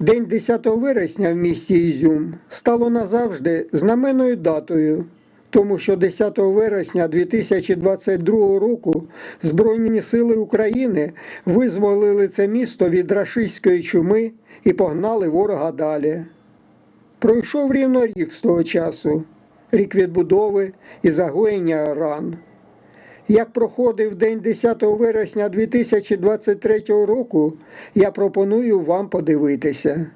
День 10 вересня в місті Ізюм стало назавжди знаменною датою, тому що 10 вересня 2022 року Збройні сили України визволили це місто від рашистської чуми і погнали ворога далі. Пройшов рівно рік з того часу, рік відбудови і загоєння ран. Як проходив день 10 вересня 2023 року, я пропоную вам подивитися.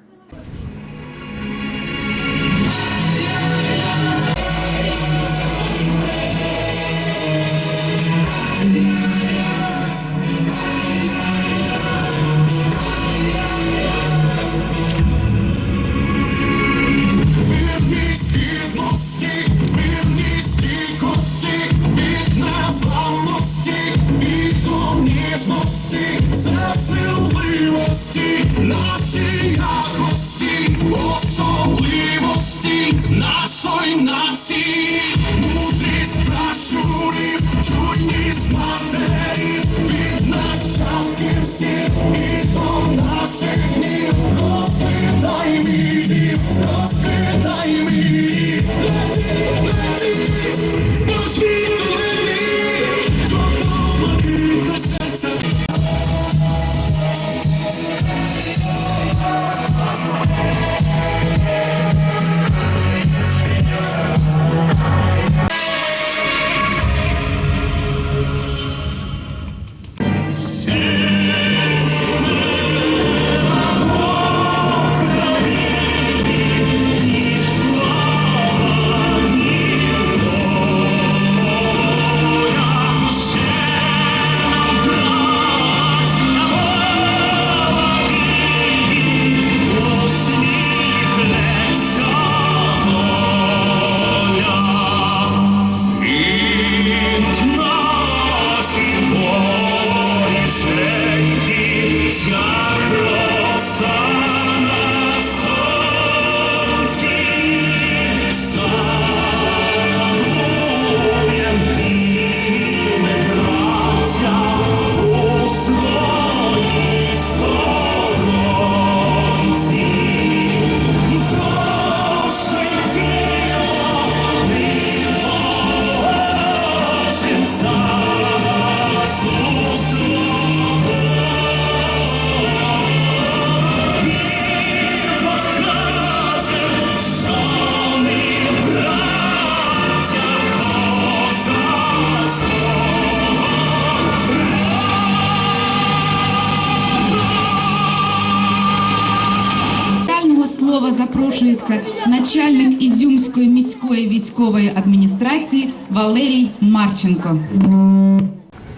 Запрошується начальник Ізюмської міської військової адміністрації Валерій Марченко.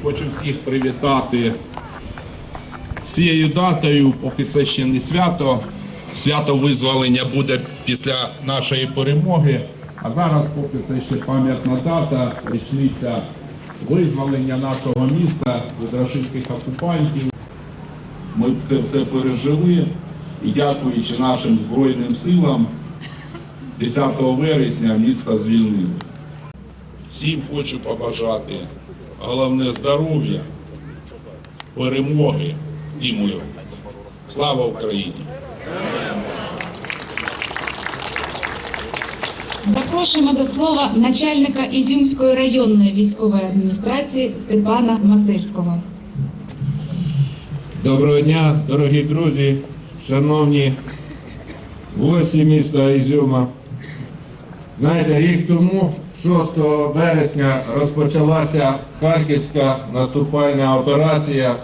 Хочу всіх привітати цією датою, поки це ще не свято. Свято визволення буде після нашої перемоги. А зараз, поки це ще пам'ятна дата, річниця визволення нашого міста від рашистських окупантів. Ми це все пережили і дякуючи нашим Збройним силам, 10 вересня місто звільнили. Всім хочу побажати головне здоров'я, перемоги і миру. Слава Україні! Запрошуємо до слова начальника Ізюмської районної військової адміністрації Степана Масельського. Доброго дня, дорогі друзі, шановні гості міста Ізюма. Знаєте, рік тому, 6 вересня, розпочалася Харківська наступальна операція,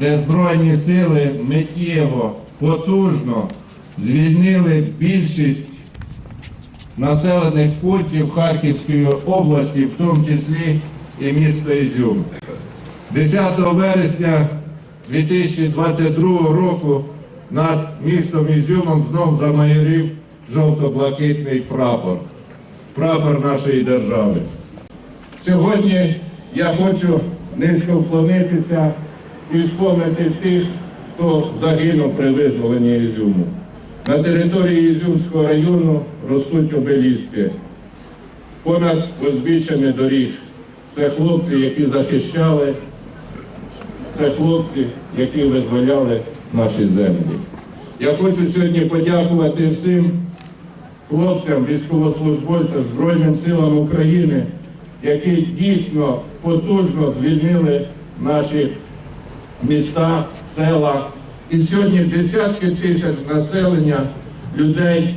де Збройні сили миттєво, потужно звільнили більшість населених пунктів Харківської області, в тому числі і місто Ізюм. 10 вересня 2022 року над містом Ізюмом знов замайорів жовто-блакитний прапор. Прапор нашої держави. Сьогодні я хочу низько вклонитися і вспомнити тих, хто загинув при визволенні Ізюму. На території Ізюмського району ростуть обеліски. Понад узбіччями доріг. Це хлопці, які захищали Це хлопці, які визволяли наші землі. Я хочу сьогодні подякувати всім хлопцям, військовослужбовцям Збройним силам України, які дійсно потужно звільнили наші міста, села. І сьогодні десятки тисяч населення людей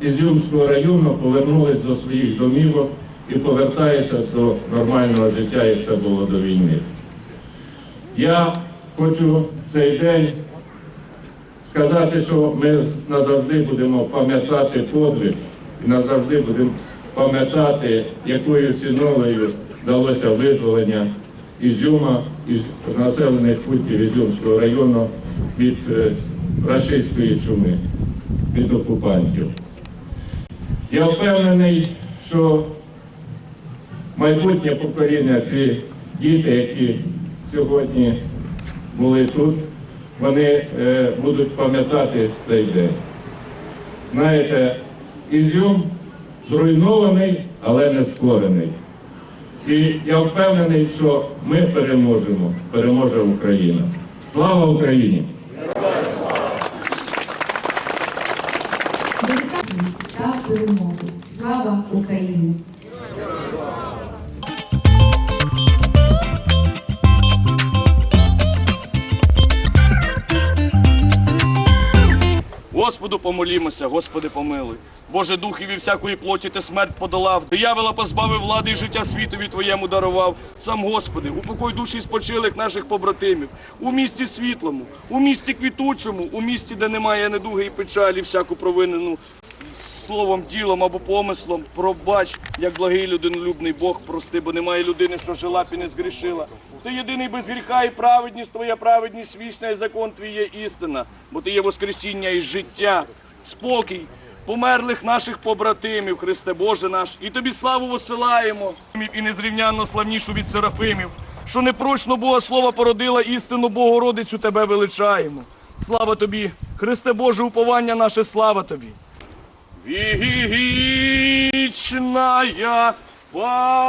Ізюмського району повернулись до своїх домівок і повертаються до нормального життя, як це було до війни. Я хочу цей день сказати, що ми назавжди будемо пам'ятати подвиг і назавжди будемо пам'ятати, якою ціною вдалося визволення Ізюма із населених пунктів Ізюмського району від е, рашистської чуми, від окупантів. Я впевнений, що майбутнє покоління, ці діти, які сьогодні були тут, вони е, будуть пам'ятати цей день. Знаєте, Ізюм зруйнований, але не скорений. І я впевнений, що ми переможемо, переможе Україна. Слава Україні! Слава Україні! Господу помолімося, Господи помилуй. Боже духові всякої плоті ти смерть подолав, диявола позбавив влади і життя світові Твоєму дарував. Сам Господи, упокой душі спочилих наших побратимів, у місті світлому, у місті квітучому, у місті, де немає недуги і печалі, всяку провинену словом, ділом або помислом, пробач, як благий людинолюбний Бог, прости, бо немає людини, що жила і не згрішила. Ти єдиний без гріха і праведність, твоя праведність вічна, і закон твій є істина, бо ти є воскресіння і життя, спокій. Померлих наших побратимів, Христе Боже наш, і тобі славу посилаємо, і незрівнянно славнішу від серафимів, що непрочно Бога Слова породила істину Богородицю тебе величаємо. Слава тобі, Христе Боже, уповання наше, слава тобі. Вечная память,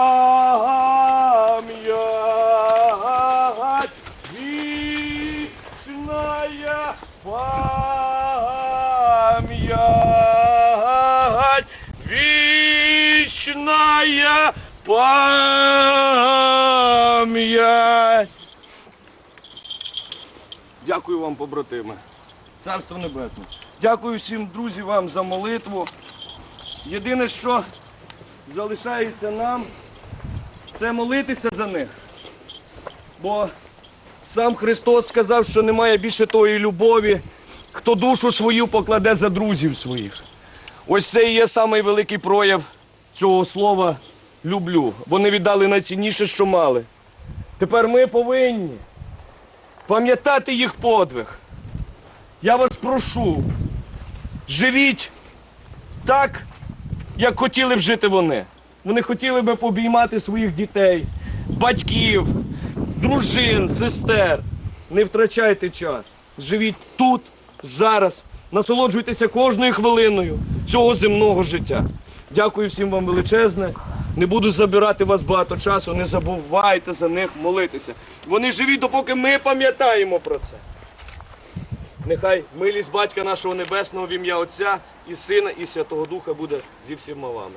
вечная память, вечная память. Дякую вам, побратими. Царство Небесне. Дякую всім, друзі, вам за молитву. Єдине, що залишається нам, це молитися за них. Бо сам Христос сказав, що немає більше тої любові, хто душу свою покладе за друзів своїх. Ось це і є самий великий прояв цього слова люблю. Вони віддали найцінніше, що мали. Тепер ми повинні пам'ятати їх подвиг. Я вас прошу, живіть так, як хотіли б жити вони. Вони хотіли б обіймати своїх дітей, батьків, дружин, сестер. Не втрачайте час. Живіть тут, зараз. Насолоджуйтеся кожною хвилиною цього земного життя. Дякую всім вам величезне. Не буду забирати вас багато часу. Не забувайте за них молитися. Вони живі, допоки ми пам'ятаємо про це. Нехай милість Батька нашого Небесного в ім'я Отця і Сина, і Святого Духа буде зі всіма вами.